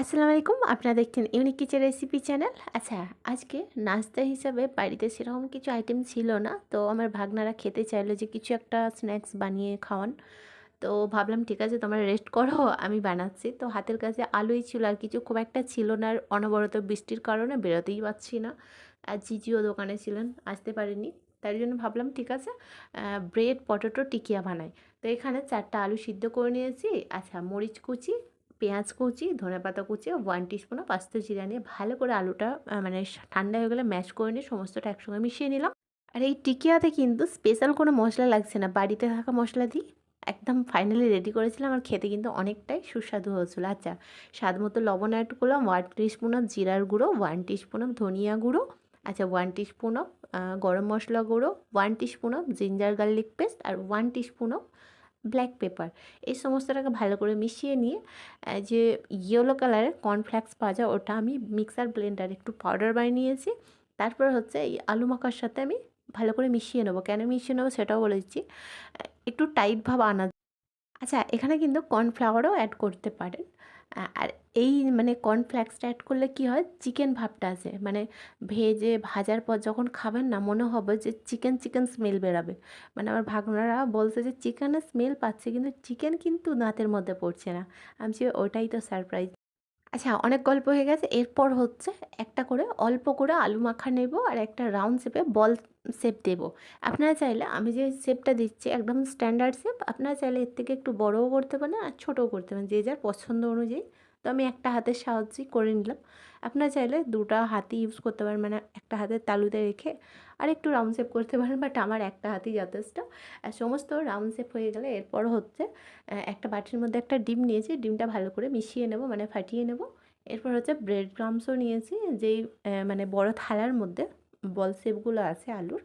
আসসালামু আলাইকুম। আপনারা দেখছেন ইউনিক কিচেন রেসিপি চ্যানেল আচ্ছা আজকে নাস্তা হিসাবে বাড়িতে সেরকম কিছু আইটেম ছিল না। তো আমার ভাগনারা খেতে চাইলো যে কিছু একটা স্ন্যাক্স বানিয়ে খাওয়ান। তো ভাবলাম, ঠিক আছে, তোমরা রেস্ট করো, আমি বানাচ্ছি। তো হাতের কাছে আলুই ছিল আর কিছু খুব একটা ছিল না আর অনবরত বৃষ্টির কারণে বেরোতেই পারছি না। আর জিজিও দোকানে ছিলেন, আসতে পারেনি। তাই জন্য ভাবলাম, ঠিক আছে ব্রেড পটেটো টিকিয়া বানাই। তো এখানে চারটা আলু সিদ্ধ করে নিয়েছি। আচ্ছা মরিচ কুচি পেঁয়াজ কুচি, ধনেপাতা কুচি ওয়ান টিস্পুন অফ আস্ত জিরা নিয়ে ভালো করে আলুটা মানে ঠান্ডা হয়ে গেলে ম্যাশ করে নিয়ে সমস্তটা একসঙ্গে মিশিয়ে নিলাম। আর এই টিকিয়াতে কিন্তু স্পেশাল কোনো মশলা লাগছে না। বাড়িতে থাকা মশলা দিই একদম ফাইনালি রেডি করেছিলাম আর খেতে কিন্তু অনেকটাই সুস্বাদু হয়েছিল। আচ্ছা স্বাদ মতো লবণ অ্যাড করলাম ওয়ান টিস্পুন অফ জিরার গুঁড়ো ওয়ান টিস্পুন অফ ধনিয়া গুঁড়ো আচ্ছা one teaspoon of garam masala গুঁড়ো one teaspoon of ginger garlic paste R one teaspoon of black pepper এই সমস্তটাকে ভালো করে মিশিয়ে নিয়ে যে ইয়েলো কালারের কর্নফ্লেক্স পাওয়া যায়, ওটা আমি মিক্সার ব্লেন্ডার একটু পাউডার বানিয়ে নিয়েছি তারপর হচ্ছে এই আলু মাখার সাথে আমি ভালো করে মিশিয়ে নেব। কেন মিশিয়ে নেব সেটাও বলে দিচ্ছি। একটু টাইট ভাব আনা আচ্ছা এখানে কিন্তু কর্নফ্লাওয়ারও অ্যাড করতে পারেন। আর এই মানে কর্নফ্লেক্সটা অ্যাড করলে কি হয়? চিকেন ভাবটা আসে। মানে ভেজে ভাজার পর যখন খাবেন না, মনে হবে যে চিকেন চিকেন স্মেল বেরাবে। মানে আমার ভাগনারা বলছে যে চিকেনের স্মেল পাচ্ছে, কিন্তু চিকেন কিন্তু দাঁতের মধ্যে পড়ছে না। আমি ওটাই তো সারপ্রাইজ আচ্ছা অনেক গল্প হয়ে গেছে। এরপর হচ্ছে একটা করে অল্প করে আলু মাখা নেব আর একটা রাউন্ড শেপে বল শেপ দেব। আপনারা চাইলে, আমি যে শেপটা দিচ্ছি একদম স্ট্যান্ডার্ড শেপ, আপনারা চাইলে এর থেকে একটু বড়ও করতে পারেন আর ছোটও করতে পারেন, যে যার পছন্দ অনুযায়ী। তো আমি একটা হাতের সাহায্যেই করে নিলাম। আপনারা চাইলে দুটা হাতি ইউজ করতে পারেন মানে একটা হাতের তালুতে রেখে আর একটু রাউন্ড শেপ করতে পারেন বাট আমার একটা হাতই যথেষ্ট। আর সমস্ত রাউন্ড শেপ হয়ে গেলে এরপর হচ্ছে একটা বাটির মধ্যে একটা ডিম নিয়েছি, ডিমটা ভালো করে মিশিয়ে নেব মানে ফাটিয়ে নেব। এরপর হচ্ছে ব্রেড ক্রামসও নিয়েছি, যেই মানে বড় থালার মধ্যে বল শেপগুলো আছে আলুর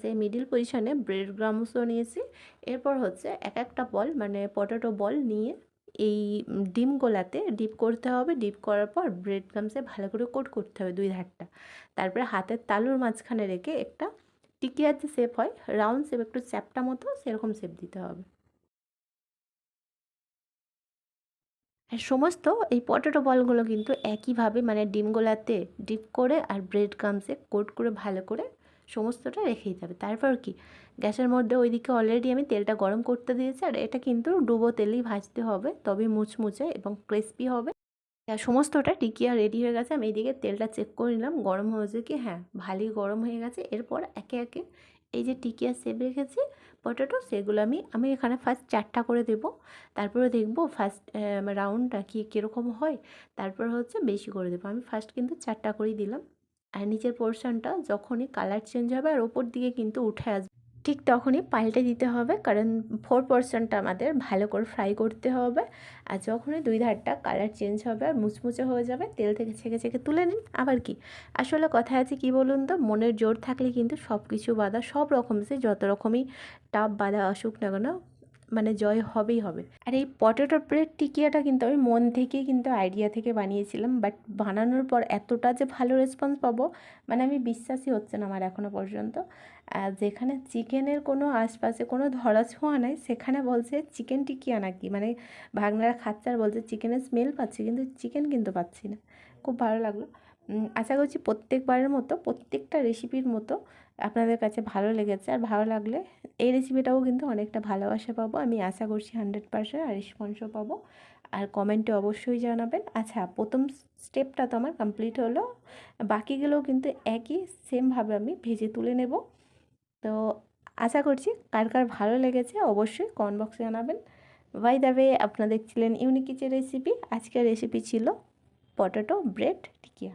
যে মিডিল পজিশনে ব্রেড গ্রামসও নিয়েছি। এরপর হচ্ছে এক একটা বল মানে পটেটো বল নিয়ে এই ডিমগুলাতে ডিপ করতে হবে, ডিপ করার পর ব্রেড ক্রামসে ভালো করে কোট করতে হবে দুই ধারটা। তারপরে হাতের তালুর মাঝখানে রেখে একটা টিকিয়ার যে শেপ হয় রাউন্ড শেপ একটু চ্যাপটা মতো সেরকম শেপ দিতে হবে। আর সমস্ত এই পটেটো বলগুলো কিন্তু একইভাবে মানে ডিমগুলাতে ডিপ করে আর ব্রেড ক্রামসে কোট করে ভালো করে সমস্তটা রেখে দিতে হবে। তারপর কি? গ্যাসের মধ্যে ওইদিকে অলরেডি আমি তেলটা গরম করতে দিয়েছি আর এটা কিন্তু ডুবো তেলেই ভাজতে হবে, তবে মুচমুচে এবং ক্রিস্পি হবে। সমস্তটা টিকিয়া রেডি হয়ে গেছে, আমি এইদিকে তেলটা চেক করে নিলাম, গরম হয়েছে কি? হ্যাঁ ভালোই গরম হয়ে গেছে। এরপর একে একে এই যে টিকিয়া সেপ রেখেছি পটেটো সেগুলো আমি আমি এখানে ফার্স্ট চারটা করে দেব। তারপরে দেখব ফার্স্ট রাউন্ডটা কি, কীরকম হয়? তারপর হচ্ছে বেশি করে দেবো। আমি ফার্স্ট কিন্তু চারটা করেই দিলাম। আর নিচের পোর্শনটা যখনই কালার চেঞ্জ হবে আর ওপর দিকে কিন্তু উঠে আসবে। ঠিক তখনই পাল্টে দিতে হবে, কারণ ফোর পার্সেন্টটা আমাদের ভালো করে ফ্রাই করতে হবে। আর যখনই দুই ধারটা কালার চেঞ্জ হবে আর মুচমুচে হয়ে যাবে, তেল থেকে ছেঁকে ছেঁকে তুলে নিন। আবার কি? আসলে কথা আছে কি বলুন তো, মনের জোর থাকলে কিন্তু সব কিছু বাধা, সব রকম সে যত রকমই টাপ বাধা আসুক না কেন মানে জয় হবেই হবে। আর এই পটেটো ব্রেড টিকিয়াটা কিন্তু আমি মন থেকেই কিন্তু আইডিয়া থেকে বানিয়েছিলাম বাট বানানোর পর এতটা যে ভালো রেসপন্স পাবো মানে আমি বিশ্বাসই হচ্ছে না আমার এখনও পর্যন্ত। যেখানে চিকেনের কোনো আশপাশে কোনো ধরা ছোঁয়া নাই, সেখানে বলছে চিকেন টিকিয়া নাকি? মানে ভাগনারা খাচ্ছে আর বলছে চিকেনের স্মেল পাচ্ছি, কিন্তু চিকেন কিন্তু পাচ্ছি না। খুব ভালো লাগল। আশা করছি প্রত্যেকবারের মতো, প্রত্যেকটা রেসিপির মতো আপনাদের কাছে ভালো লেগেছে। আর ভালো লাগলে এই রেসিপিটাও কিন্তু অনেকটা ভালোবাসা পাবো। আমি আশা করছি হান্ড্রেড পারসেন্ট আর রেসপন্সও পাবো। আর কমেন্টে অবশ্যই জানাবেন। আচ্ছা প্রথম স্টেপটা তো আমার কমপ্লিট হলো। বাকিগুলোও কিন্তু একই সেমভাবে আমি ভেজে তুলে নেব। তো আশা করছি কার কার ভালো লেগেছে অবশ্যই কমেন্ট বক্সে জানাবেন। বাই দাবে আপনারা দেখছিলেন ইউনিক কিচেন রেসিপি আজকের রেসিপি ছিল পটেটো ব্রেড টিকিয়া